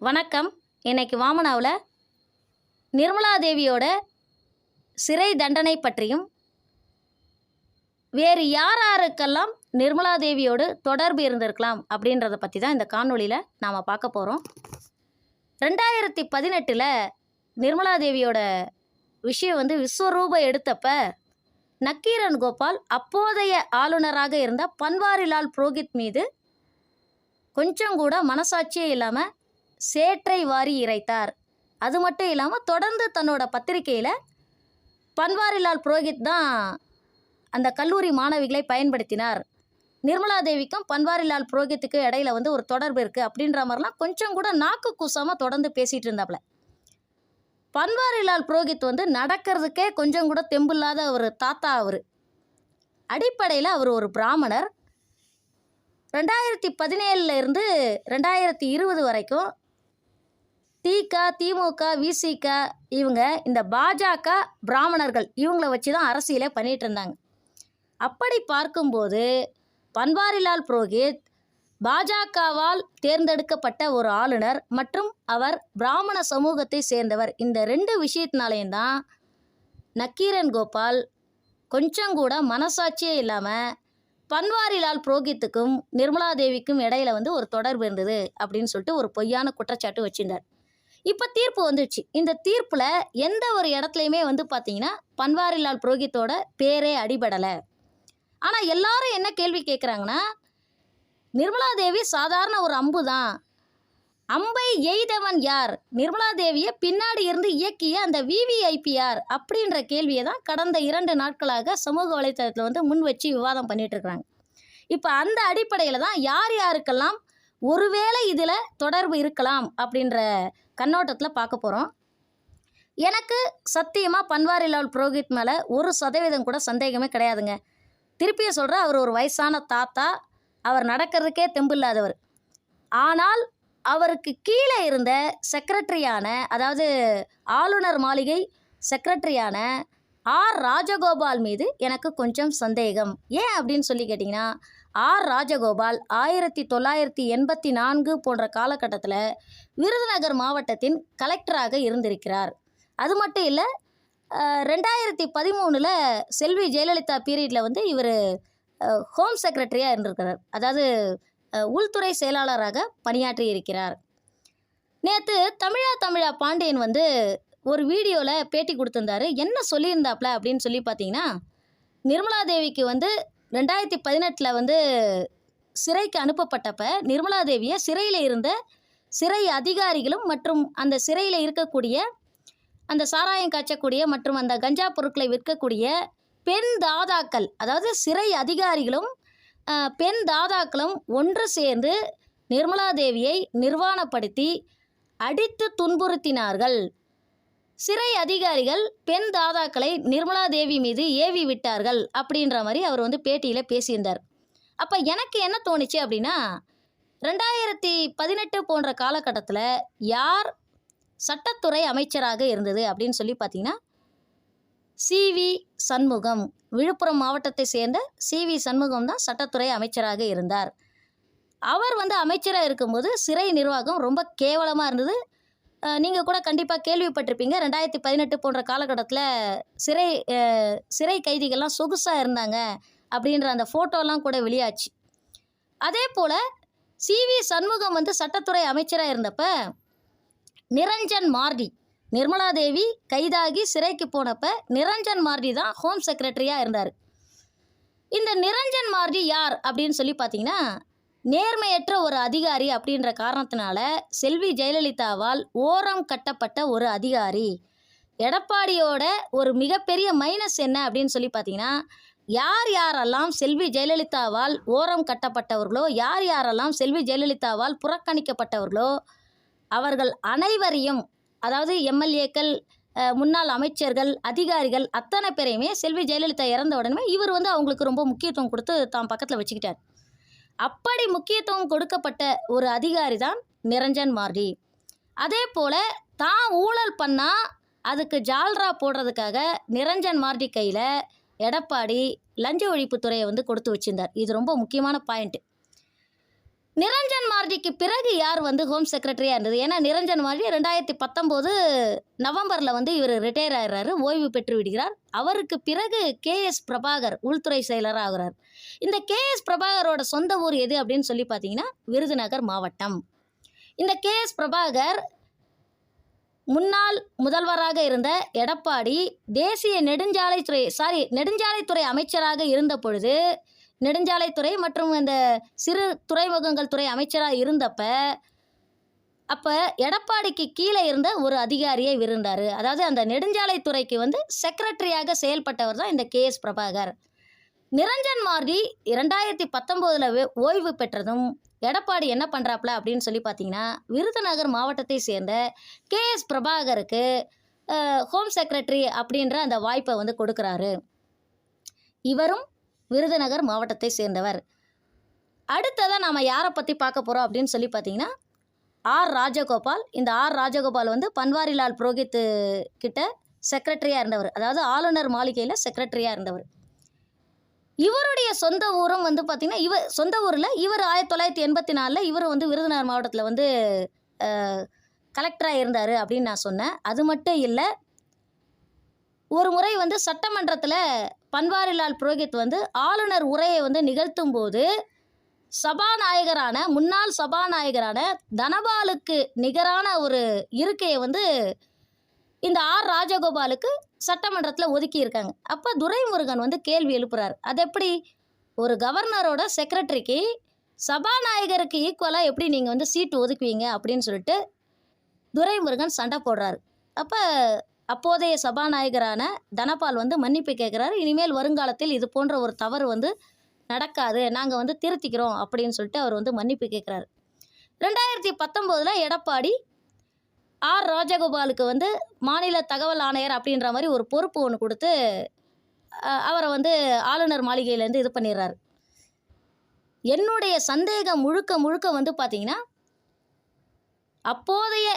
வணக்கம். இன்னைக்கு வாமனாவில் நிர்மலா தேவியோட சிறை தண்டனை பற்றியும் வேறு யார் யாருக்கெல்லாம் நிர்மலா தேவியோடு தொடர்பு இருந்திருக்கலாம் அப்படின்றத பற்றி தான் இந்த காணொளியில் நாம் பார்க்க போகிறோம் ரெண்டாயிரத்தி பதினெட்டில் நிர்மலா தேவியோட விஷயம் வந்து விஸ்வரூப எடுத்தப்ப நக்கீரன் கோபால் அப்போதைய ஆளுநராக இருந்த பன்வாரிலால் புரோஹித் மீது கொஞ்சம் கூட மனசாட்சியே இல்லாமல் சேற்றை வாரி இறைத்தார். அது மட்டும் இல்லாமல் தொடர்ந்து தன்னோட பத்திரிக்கையில் பன்வாரிலால் புரோஹித் தான் அந்த கல்லூரி மாணவிகளை பயன்படுத்தினார். நிர்மலா தேவிக்கும் பன்வாரிலால் புரோஹித்துக்கு இடையில வந்து ஒரு தொடர்பு இருக்குது அப்படின்ற மாதிரிலாம் கொஞ்சம் கூட நாக்கு கூசாமல் தொடர்ந்து பேசிகிட்டு இருந்தாப்புல பன்வாரிலால் புரோஹித் வந்து நடக்கிறதுக்கே கொஞ்சம் கூட தெம்பில்லாத ஒரு தாத்தா அவர். அடிப்படையில் அவர் ஒரு பிராமணர். ரெண்டாயிரத்தி பதினேழுல இருந்து ரெண்டாயிரத்தி இருபது வரைக்கும் திக திமுக விசிக இவங்க இந்த பாஜக பிராமணர்கள் இவங்கள வச்சு தான் அரசியலே பண்ணிகிட்டு இருந்தாங்க அப்படி பார்க்கும்போது பன்வாரிலால் புரோஹித் பாஜகவால் தேர்ந்தெடுக்கப்பட்ட ஒரு ஆளுநர் மற்றும் அவர் பிராமண சமூகத்தை சேர்ந்தவர். இந்த ரெண்டு விஷயத்தினாலேயும் தான் நக்கீரன் கோபால் கொஞ்சம் கூட மனசாட்சியே இல்லாமல் பன்வாரிலால் புரோஹித்துக்கும் நிர்மலா தேவிக்கும் இடையில வந்து ஒரு தொடர்பு இருந்தது அப்படின்னு சொல்லிட்டு ஒரு பொய்யான குற்றச்சாட்டு வச்சிருந்தார். இப்போ தீர்ப்பு வந்துடுச்சு இந்த தீர்ப்பில் எந்த ஒரு இடத்துலையுமே வந்து பார்த்தீங்கன்னா பன்வாரிலால் புரோஹித்தோட பேரே அடிபடலை. ஆனால் எல்லாரும் என்ன கேள்வி கேட்குறாங்கன்னா நிர்மலா தேவி சாதாரண ஒரு அம்பு தான். அம்பை எய்தவன் யார்? நிர்மலா தேவியை பின்னாடி இருந்து இயக்கிய அந்த விவிஐபிஆர் அப்படின்ற கேள்வியை தான் கடந்த இரண்டு நாட்களாக சமூக வலைத்தளத்தில் வந்து முன் வச்சு விவாதம் பண்ணிட்டு இருக்கிறாங்க. இப்போ அந்த அடிப்படையில் தான் யார் யாருக்கெல்லாம் ஒருவேளை இதில் தொடர்பு இருக்கலாம் அப்படின்ற கண்ணோட்டத்தில் பார்க்க போகிறோம் எனக்கு சத்தியமாக பன்வாரிலால் புரோஹித் மேலே ஒரு சதவீதம் கூட சந்தேகமே கிடையாதுங்க. திருப்பியும் சொல்கிறேன் அவர் ஒரு வயசான தாத்தா அவர் நடக்கிறதுக்கே தெம்பு இல்லாதவர். ஆனால் அவருக்கு கீழே இருந்த செக்ரட்டரியான அதாவது ஆளுநர் மாளிகை செக்ரட்டரியான ஆர். ராஜகோபால் மீது எனக்கு கொஞ்சம் சந்தேகம். ஏன் அப்படின்னு சொல்லி கேட்டிங்கன்னா ஆர். ராஜகோபால் ஆயிரத்தி தொள்ளாயிரத்தி எண்பத்தி நான்கு போன்ற காலகட்டத்தில் விருதுநகர் மாவட்டத்தின் கலெக்டராக இருந்திருக்கிறார். அது மட்டும் இல்லை ரெண்டாயிரத்தி பதிமூணில் செல்வி ஜெயலலிதா பீரியடில் வந்து இவர் ஹோம் செக்ரட்டரியாக இருந்திருக்கிறார். அதாவது உள்துறை செயலாளராக பணியாற்றி இருக்கிறார். நேற்று தமிழா தமிழா பாண்டியன் வந்து ஒரு வீடியோவில் பேட்டி கொடுத்துருந்தாரு. என்ன சொல்லியிருந்தாப்ல அப்படின்னு சொல்லி பார்த்தீங்கன்னா நிர்மலா தேவிக்கு வந்து ரெண்டாயிரத்தி பதினெட்டில் வந்து சிறைக்கு அனுப்பப்பட்டப்ப நிர்மலா தேவியை சிறையில் இருந்த சிறை அதிகாரிகளும் மற்றும் அந்த சிறையில் இருக்கக்கூடிய அந்த சாராயம் காய்ச்சக்கூடிய மற்றும் அந்த கஞ்சா பொருட்களை விற்கக்கூடிய பெண் தாதாக்கள் அதாவது சிறை அதிகாரிகளும் பெண் தாதாக்களும் ஒன்று சேர்ந்து நிர்மலா தேவியை நிர்வாணப்படுத்தி அடித்து துன்புறுத்தினார்கள். சிறை அதிகாரிகள் பெண் தாதாக்களை நிர்மலா தேவி மீது ஏவி விட்டார்கள் அப்படின்ற மாதிரி அவர் வந்து பேட்டியில் பேசியிருந்தார். அப்போ எனக்கு என்ன தோணுச்சு அப்படின்னா ரெண்டாயிரத்தி பதினெட்டு போன்ற காலகட்டத்தில் யார் சட்டத்துறை அமைச்சராக இருந்தது அப்படின்னு சொல்லி பார்த்தீங்கன்னா சிவி சண்முகம். விழுப்புரம் மாவட்டத்தை சேர்ந்த சிவி சண்முகம் தான் சட்டத்துறை அமைச்சராக இருந்தார். அவர் வந்து அமைச்சராக இருக்கும்போது சிறை நிர்வாகம் ரொம்ப கேவலமாக இருந்தது. நீங்கள் கூட கண்டிப்பாக கேள்விப்பட்டிருப்பீங்க. ரெண்டாயிரத்தி பதினெட்டு போன்ற காலகட்டத்தில் சிறை சிறை கைதிகள்லாம் சொகுசாக இருந்தாங்க அப்படின்ற அந்த ஃபோட்டோலாம் கூட வெளியாச்சு. அதே போல் சிவி சண்முகம் வந்து சட்டத்துறை அமைச்சராக இருந்தப்ப நிரஞ்சன் மார்டி நிர்மலா தேவி கைதாகி சிறைக்கு போனப்ப நிரஞ்சன் மார்டி தான் ஹோம் செக்ரட்டரியாக இருந்தார். இந்த நிரஞ்சன் மார்டி யார் அப்படின்னு சொல்லி பார்த்தீங்கன்னா நேர்மையற்ற ஒரு அதிகாரி அப்படின்ற காரணத்தினால செல்வி ஜெயலலிதாவால் ஓரம் கட்டப்பட்ட ஒரு அதிகாரி. எடப்பாடியோட ஒரு மிகப்பெரிய மைனஸ் என்ன அப்படின்னு சொல்லி பார்த்தீங்கன்னா யார் யாரெல்லாம் செல்வி ஜெயலலிதாவால் ஓரம் கட்டப்பட்டவர்களோ யார் யாரெல்லாம் செல்வி ஜெயலலிதாவால் புறக்கணிக்கப்பட்டவர்களோ அவர்கள் அனைவரையும் அதாவது எம்எல்ஏக்கள் முன்னாள் அமைச்சர்கள் அதிகாரிகள் அத்தனை பேரையுமே செல்வி ஜெயலலிதா இறந்த உடனே இவர் வந்து அவங்களுக்கு ரொம்ப முக்கியத்துவம் கொடுத்து தான் பக்கத்தில் வச்சுக்கிட்டார். அப்படி முக்கியத்துவம் கொடுக்கப்பட்ட ஒரு அதிகாரி தான் நிரஞ்சன் மார்டி அதே போல் தான் ஊழல் பண்ணால் அதுக்கு ஜால்ரா போடுறதுக்காக நிரஞ்சன் மார்டி கையில் எடப்பாடி லஞ்ச ஒழிப்புத்துறையை வந்து கொடுத்து வச்சிருந்தார். இது ரொம்ப முக்கியமான பாயிண்ட்டு நிரஞ்சன் மார்ஜிக்கு பிறகு யார் வந்து ஹோம் செக்ரட்டரியாக இருந்தது? ஏன்னா நிரஞ்சன் மார்ஜி ரெண்டாயிரத்தி பத்தொம்போது நவம்பரில் வந்து இவர் ரிட்டையர் ஆகிறாரு ஓய்வு பெற்று விடுகிறார். அவருக்கு பிறகு கேஎஸ் பிரபாகர் உள்துறை செயலராக ஆகிறார். இந்த கேஎஸ் பிரபாகரோட சொந்த ஊர் எது அப்படின்னு சொல்லி பார்த்தீங்கன்னா விருதுநகர் மாவட்டம். இந்த கேஎஸ் பிரபாகர் முன்னாள் முதல்வராக இருந்த எடப்பாடி தேசிய நெடுஞ்சாலைத்துறை சாரி நெடுஞ்சாலைத்துறை அமைச்சராக இருந்த பொழுது நெடுஞ்சாலைத்துறை மற்றும் இந்த சிறு துறைமுகங்கள் துறை அமைச்சராக இருந்தப்ப அப்போ எடப்பாடிக்கு கீழே இருந்த ஒரு அதிகாரியை விருந்தார். அதாவது அந்த நெடுஞ்சாலைத்துறைக்கு வந்து செக்ரட்டரியாக செயல்பட்டவர் தான் இந்த கேஎஸ் பிரபாகர். நிரஞ்சன் மார்டி இரண்டாயிரத்தி பத்தொம்போதில் ஓய்வு பெற்றதும் எடப்பாடி என்ன பண்ணுறாப்புல அப்படின்னு சொல்லி பார்த்தீங்கன்னா விருதுநகர் மாவட்டத்தை சேர்ந்த கேஎஸ் பிரபாகருக்கு ஹோம் செக்ரட்டரி அப்படின்ற அந்த வாய்ப்பை வந்து கொடுக்குறாரு. இவரும் விருதுநகர் மாவட்டத்தை சேர்ந்தவர். அடுத்ததாக நாம் யாரை பற்றி பார்க்க போகிறோம் அப்படின்னு சொல்லி பார்த்தீங்கன்னா ஆர் ராஜகோபால். இந்த ஆர் ராஜகோபால் வந்து பன்வாரிலால் புரோஹித்து கிட்ட செக்ரட்டரியாக இருந்தவர். அதாவது ஆளுநர் மாளிகையில் செக்ரட்டரியாக இருந்தவர். இவருடைய சொந்த ஊரும் வந்து பார்த்திங்கன்னா இவர் சொந்த ஊரில் இவர் ஆயிரத்தி தொள்ளாயிரத்தி எண்பத்தி நாலில் இவர் வந்து விருதுநகர் மாவட்டத்தில் வந்து கலெக்டராக இருந்தார் அப்படின்னு நான் சொன்னேன். அது மட்டும் இல்லை ஒரு முறை வந்து சட்டமன்றத்தில் பன்வாரிலால் புரோஹித் வந்து ஆளுநர் உரையை வந்து நிகழ்த்தும் போது சபாநாயகரான முன்னாள் சபாநாயகரான தனபாலுக்கு நிகரான ஒரு இருக்கையை வந்து இந்த ஆர் ராஜகோபாலுக்கு சட்டமன்றத்தில் ஒதுக்கியிருக்காங்க. அப்போ துரைமுருகன் வந்து கேள்வி எழுப்புறார். அது எப்படி? ஒரு கவர்னரோட செக்ரட்டரிக்கு சபாநாயகருக்கு ஈக்குவலாக எப்படி நீங்கள் வந்து சீட்டு ஒதுக்குவீங்க அப்படின்னு சொல்லிட்டு துரைமுருகன் சண்டை போடுறாரு. அப்போ அப்போதைய சபாநாயகரான தனபால் வந்து மன்னிப்பு கேட்குறாரு. இனிமேல் வருங்காலத்தில் இது போன்ற ஒரு தவறு வந்து நடக்காது. நாங்கள் வந்து திருத்திக்கிறோம் அப்படின்னு சொல்லிட்டு அவர் வந்து மன்னிப்பு கேட்குறாரு. ரெண்டாயிரத்தி பத்தொம்போதில் எடப்பாடி ஆர். ராஜகோபாலுக்கு வந்து மாநில தகவல் ஆணையர் அப்படின்ற மாதிரி ஒரு பொறுப்பு ஒன்று கொடுத்து அவரை வந்து ஆளுநர் மாளிகையிலேருந்து இது பண்ணிடுறாரு. என்னுடைய சந்தேகம் முழுக்க முழுக்க வந்து பார்த்தீங்கன்னா அப்போதைய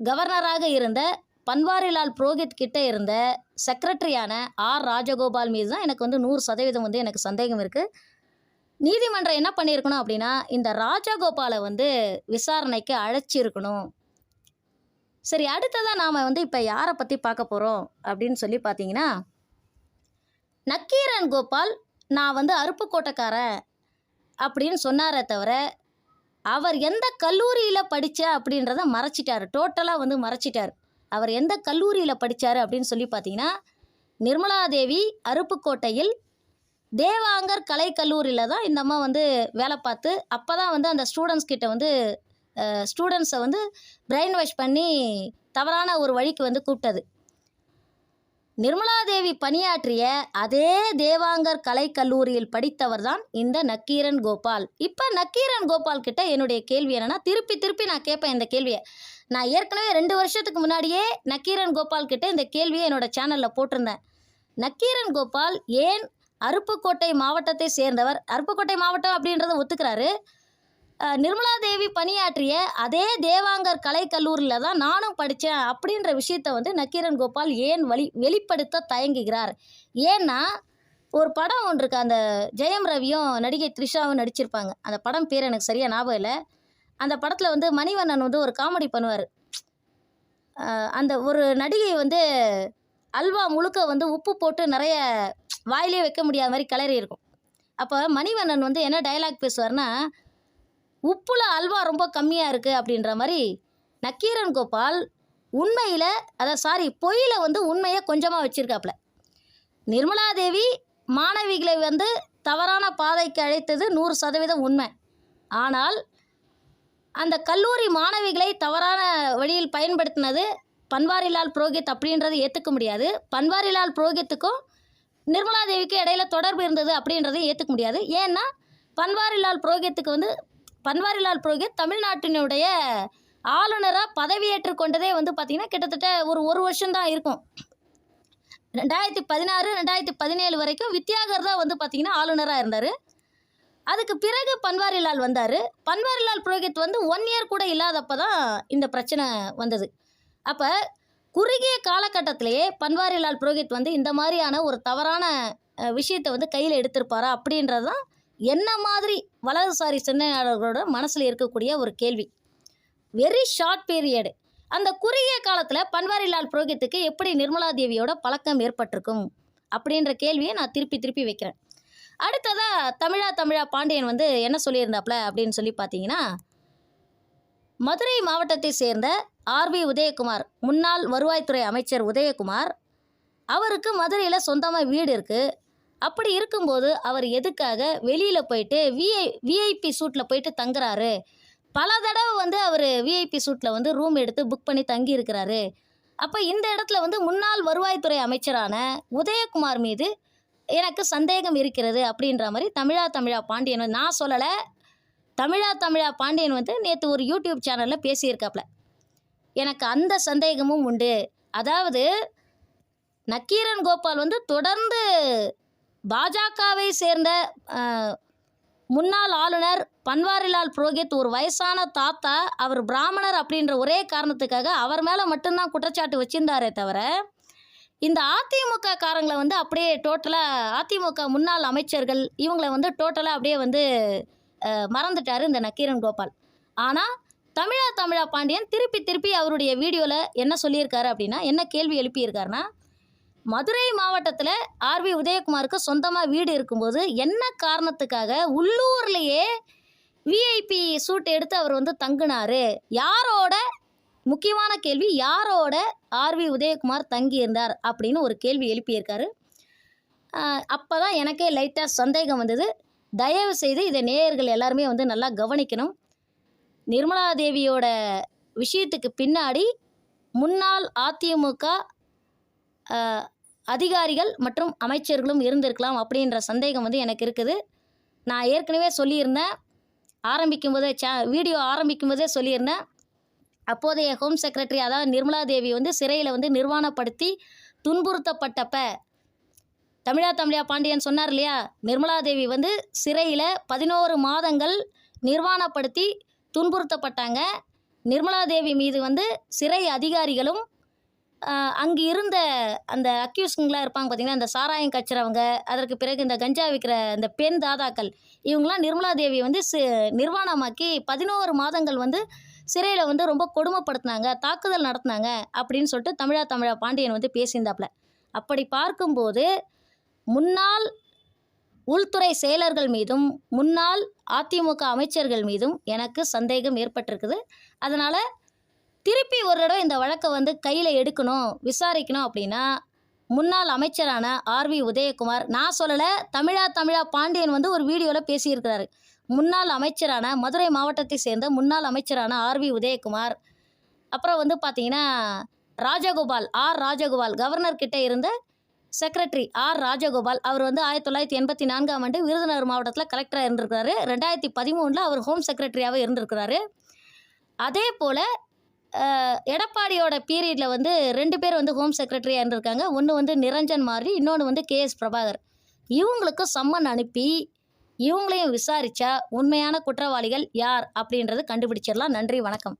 கவர்னராக இருந்த பன்வாரிலால் புரோஹித் கிட்ட இருந்த செக்ரட்டரியான ஆர். ராஜகோபால் மீது தான் எனக்கு வந்து நூறு சதவீதம் வந்து எனக்கு சந்தேகம் இருக்குது நீதிமன்றம் என்ன பண்ணியிருக்கணும் அப்படின்னா இந்த ராஜகோபாலை வந்து விசாரணைக்கு அழைச்சிருக்கணும். சரி அடுத்ததாக நாம் வந்து இப்போ யாரை பற்றி பார்க்க போகிறோம் அப்படின்னு சொல்லி பார்த்தீங்கன்னா நக்கீரன் கோபால் நான் வந்து அருப்புக்கோட்டைக்காரன் அப்படின்னு சொன்னாரே தவிர அவர் எந்த கல்லூரியில் படித்த அப்படின்றத மறைச்சிட்டார். டோட்டலாக வந்து மறைச்சிட்டார். அவர் எந்த கல்லூரியில் படித்தார் அப்படின்னு சொல்லி பார்த்தீங்கன்னா நிர்மலா தேவி அருப்புக்கோட்டையில் தேவாங்கர் கலை கல்லூரியில் தான் இந்த அம்மா வந்து வேலை பார்த்து அப்போ தான் வந்து அந்த ஸ்டூடெண்ட்ஸ் கிட்ட வந்து ஸ்டூடெண்ட்ஸை வந்து பிரெயின் வாஷ் பண்ணி தவறான ஒரு வழிக்கு வந்து கூப்பிட்டது. நிர்மலாதேவி பணியாற்றிய அதே தேவாங்கர் கலை கல்லூரியில் படித்தவர் தான் இந்த நக்கீரன் கோபால். இப்போ நக்கீரன் கோபால் கிட்ட என்னுடைய கேள்வி என்னென்னா திருப்பி திருப்பி நான் கேட்பேன் இந்த கேள்வியை. நான் ஏற்கனவே ரெண்டு வருஷத்துக்கு முன்னாடியே நக்கீரன் கோபால் கிட்ட இந்த கேள்வியை என்னோட சேனலில் போட்டிருந்தேன். நக்கீரன் கோபால் ஏன் அருப்புக்கோட்டை மாவட்டத்தை சேர்ந்தவர்? அருப்புக்கோட்டை மாவட்டம் அப்படின்றத ஒத்துக்கிறாரு. நிர்மலா தேவி பணியாற்றிய அதே தேவாங்கர் கலைக்கல்லூரியில் தான் நானும் படித்தேன் அப்படின்ற விஷயத்தை வந்து நக்கீரன் கோபால் ஏன் வழி வெளிப்படுத்த தயங்குகிறார்? ஏன்னா ஒரு படம் ஒன்று இருக்கு. அந்த ஜெயம் ரவியும் நடிகை த்ரிஷாவும் நடிச்சிருப்பாங்க. அந்த படம் பேர் எனக்கு சரியாக ஞாபகம் இல்லை. அந்த படத்தில் வந்து மணிவண்ணன் வந்து ஒரு காமெடி பண்ணுவார். அந்த ஒரு நடிகை வந்து அல்வா முழுக்க வந்து உப்பு போட்டு நிறைய வாயிலே வைக்க முடியாத மாதிரி கிளறி இருக்கும். அப்போ மணிவண்ணன் வந்து என்ன டயலாக் பேசுவார்னா உப்புல அல்வா ரொம்ப கம்மியாக இருக்குது அப்படின்ற மாதிரி நக்கீரன் கோபால் உண்மையில் அதான் சாரி பொய்யில் வந்து உண்மையை கொஞ்சமாக வச்சுருக்காப்புல. நிர்மலாதேவி மாணவிகளை வந்து தவறான பாதைக்கு அழைத்தது நூறு சதவீதம் உண்மை. ஆனால் அந்த கல்லூரி மாணவிகளை தவறான வழியில் பயன்படுத்தினது பன்வாரிலால் புரோஹித் அப்படின்றத ஏற்றுக்க முடியாது. பன்வாரிலால் புரோஹித்துக்கும் நிர்மலா தேவிக்கு இடையில தொடர்பு இருந்தது அப்படின்றதையும் ஏற்றுக்க முடியாது. ஏன்னா பன்வாரிலால் புரோஹித்துக்கு வந்து பன்வாரிலால் புரோஹித் தமிழ்நாட்டினுடைய ஆளுநராக பதவியேற்று கொண்டதே வந்து பார்த்திங்கன்னா கிட்டத்தட்ட ஒரு ஒரு வருஷம்தான் இருக்கும். ரெண்டாயிரத்தி பதினாறு ரெண்டாயிரத்தி பதினேழு வரைக்கும் வித்யாகர் தான் வந்து பார்த்திங்கன்னா ஆளுநராக இருந்தார். அதுக்கு பிறகு பன்வாரிலால் வந்தார். பன்வாரிலால் புரோஹித் வந்து ஒன் இயர் கூட இல்லாதப்போ தான் இந்த பிரச்சனை வந்தது. அப்போ குறுகிய காலகட்டத்திலேயே பன்வாரிலால் புரோஹித் வந்து இந்த மாதிரியான ஒரு தவறான விஷயத்தை வந்து கையில் எடுத்திருப்பாரா அப்படின்றது தான் என்ன மாதிரி வலதுசாரி சிந்தனையாளர்களோட மனசில் இருக்கக்கூடிய ஒரு கேள்வி. வெரி ஷார்ட் பீரியடு அந்த குறுகிய காலத்தில் பன்வாரிலால் புரோஹித்துக்கு எப்படி நிர்மலா தேவியோட பழக்கம் ஏற்பட்டிருக்கும் அப்படின்ற கேள்வியை நான் திருப்பி திருப்பி வைக்கிறேன். அடுத்ததாக தமிழா தமிழா பாண்டியன் வந்து என்ன சொல்லியிருந்தாப்புல அப்படின்னு சொல்லி பார்த்தீங்கன்னா மதுரை மாவட்டத்தை சேர்ந்த ஆர்பி உதயகுமார் முன்னாள் வருவாய்த்துறை அமைச்சர் உதயகுமார் அவருக்கு மதுரையில் சொந்தமாக வீடு இருக்குது அப்படி இருக்கும்போது அவர் எதுக்காக வெளியில் போயிட்டு விஐ விஐபி சூட்டில் போயிட்டு தங்குறாரு? பல தடவை வந்து அவர் விஐபி சூட்டில் வந்து ரூம் எடுத்து புக் பண்ணி தங்கி இருக்கிறாரு. அப்போ இந்த இடத்துல வந்து முன்னாள் வருவாய்த்துறை அமைச்சரான உதயகுமார் மீது எனக்கு சந்தேகம் இருக்கிறது அப்படின்ற மாதிரி தமிழா தமிழா பாண்டியன் வந்து- நான் சொல்லலை. தமிழா தமிழா பாண்டியன் வந்து நேற்று ஒரு யூடியூப் சேனலில் பேசியிருக்காப்ல. எனக்கு அந்த சந்தேகமும் உண்டு. அதாவது நக்கீரன் கோபால் வந்து தொடர்ந்து பாஜகவை சேர்ந்த முன்னாள் ஆளுநர் பன்வாரிலால் புரோஹித் ஒரு வயசான தாத்தா அவர் பிராமணர் அப்படின்ற ஒரே காரணத்துக்காக அவர் மேலே மட்டும்தான் குற்றச்சாட்டு வச்சிருந்தாரே தவிர இந்த அதிமுக காரங்களை வந்து அப்படியே டோட்டலாக அதிமுக முன்னாள் அமைச்சர்கள் இவங்களை வந்து டோட்டலாக அப்படியே வந்து மறந்துட்டார் இந்த நக்கீரன் கோபால். ஆனால் தமிழா தமிழா பாண்டியன் திருப்பி திருப்பி அவருடைய வீடியோவில் என்ன சொல்லியிருக்காரு அப்படின்னா என்ன கேள்வி எழுப்பியிருக்காருன்னா மதுரை மாவட்டத்தில் ஆர்வி உதயகுமாருக்கு சொந்தமாக வீடு இருக்கும்போது என்ன காரணத்துக்காக உள்ளூர்லேயே விஐபி சூட் எடுத்து அவர் வந்து தங்கினார்? யாரோட முக்கியமான கேள்வி யாரோட ஆர்வி உதயகுமார் தங்கியிருந்தார் அப்படின்னு ஒரு கேள்வி எழுப்பியிருக்காரு. அப்போ தான் எனக்கே லைட்டாக சந்தேகம் வந்தது. தயவு செய்து இதை நேயர்கள் எல்லாருமே வந்து நல்லா கவனிக்கணும். நிர்மலா தேவியோட விஷயத்துக்கு பின்னாடி முன்னாள் அதிமுக அதிகாரிகள் மற்றும் அமைச்சர்களும் இருந்திருக்கலாம் அப்படின்ற சந்தேகம் வந்து எனக்கு இருக்குது. நான் ஏற்கனவே சொல்லியிருந்தேன். ஆரம்பிக்கும் போதே சே வீடியோ ஆரம்பிக்கும் போதே சொல்லியிருந்தேன். அப்போதைய ஹோம் செக்ரட்டரி அதாவது நிர்மலா தேவி வந்து சிறையில் வந்து நிர்வாணப்படுத்தி துன்புறுத்தப்பட்டப்ப. தமிழா தமிழியா பாண்டியன் சொன்னார் இல்லையா? நிர்மலா தேவி வந்து சிறையில் பதினோரு மாதங்கள் நிர்வாணப்படுத்தி துன்புறுத்தப்பட்டாங்க. நிர்மலா தேவி மீது வந்து சிறை அதிகாரிகளும் அங்கே அங்கு இருந்த அந்த அக்யூஸ்ங்களாம் இருப்பாங்க பார்த்திங்கன்னா அந்த சாராயம் கச்சுறவங்க அதற்கு பிறகு இந்த கஞ்சா விற்கிற இந்த பெண் தாதாக்கள் இவங்களாம் நிர்மலா தேவி வந்து சி நிர்வாணமாக்கி பதினோரு மாதங்கள் வந்து சிறையில் வந்து ரொம்ப கொடுமைப்படுத்தினாங்க தாக்குதல் நடத்தினாங்க அப்படின்னு சொல்லிட்டு தமிழா தமிழா பாண்டியன் வந்து பேசியிருந்தாப்புல. அப்படி பார்க்கும்போது முன்னாள் உள்துறை செயலர்கள் மீதும் முன்னாள் அதிமுக அமைச்சர்கள் மீதும் எனக்கு சந்தேகம் ஏற்பட்டிருக்குது. அதனால் திருப்பி ஒரு தடவை இந்த வழக்கை வந்து கையில் எடுக்கணும் விசாரிக்கணும் அப்படின்னா முன்னாள் அமைச்சரான ஆர்வி உதயகுமார் நான் சொல்லலை தமிழா தமிழா பாண்டியன் வந்து ஒரு வீடியோவில் பேசியிருக்கிறாரு. முன்னாள் அமைச்சரான மதுரை மாவட்டத்தை சேர்ந்த முன்னாள் அமைச்சரான ஆர்வி உதயகுமார். அப்புறம் வந்து பார்த்தீங்கன்னா ராஜகோபால் ஆர் ராஜகோபால் கவர்னர் கிட்ட இருந்த செக்ரட்டரி ஆர் ராஜகோபால் அவர் வந்து ஆயிரத்தி தொள்ளாயிரத்தி எண்பத்தி நான்காம் ஆண்டு விருதுநகர் மாவட்டத்தில் கலெக்டராக இருந்திருக்கிறாரு. ரெண்டாயிரத்தி பதிமூணில் அவர் ஹோம் செக்ரட்டரியாகவே இருந்திருக்கிறாரு. அதே போல் எடப்பாடியோட பீரியடில் வந்து ரெண்டு பேர் வந்து ஹோம் செக்ரட்டரியாக இருந்திருக்காங்க. ஒன்று வந்து நிரஞ்சன் மாறி இன்னொன்று வந்து கேஎஸ் பிரபாகர். இவங்களுக்கு சம்மன் அனுப்பி இவங்களையும் விசாரிச்சா உண்மையான குற்றவாளிகள் யார் அப்படின்றது கண்டுபிடிச்சிடலாம். நன்றி வணக்கம்.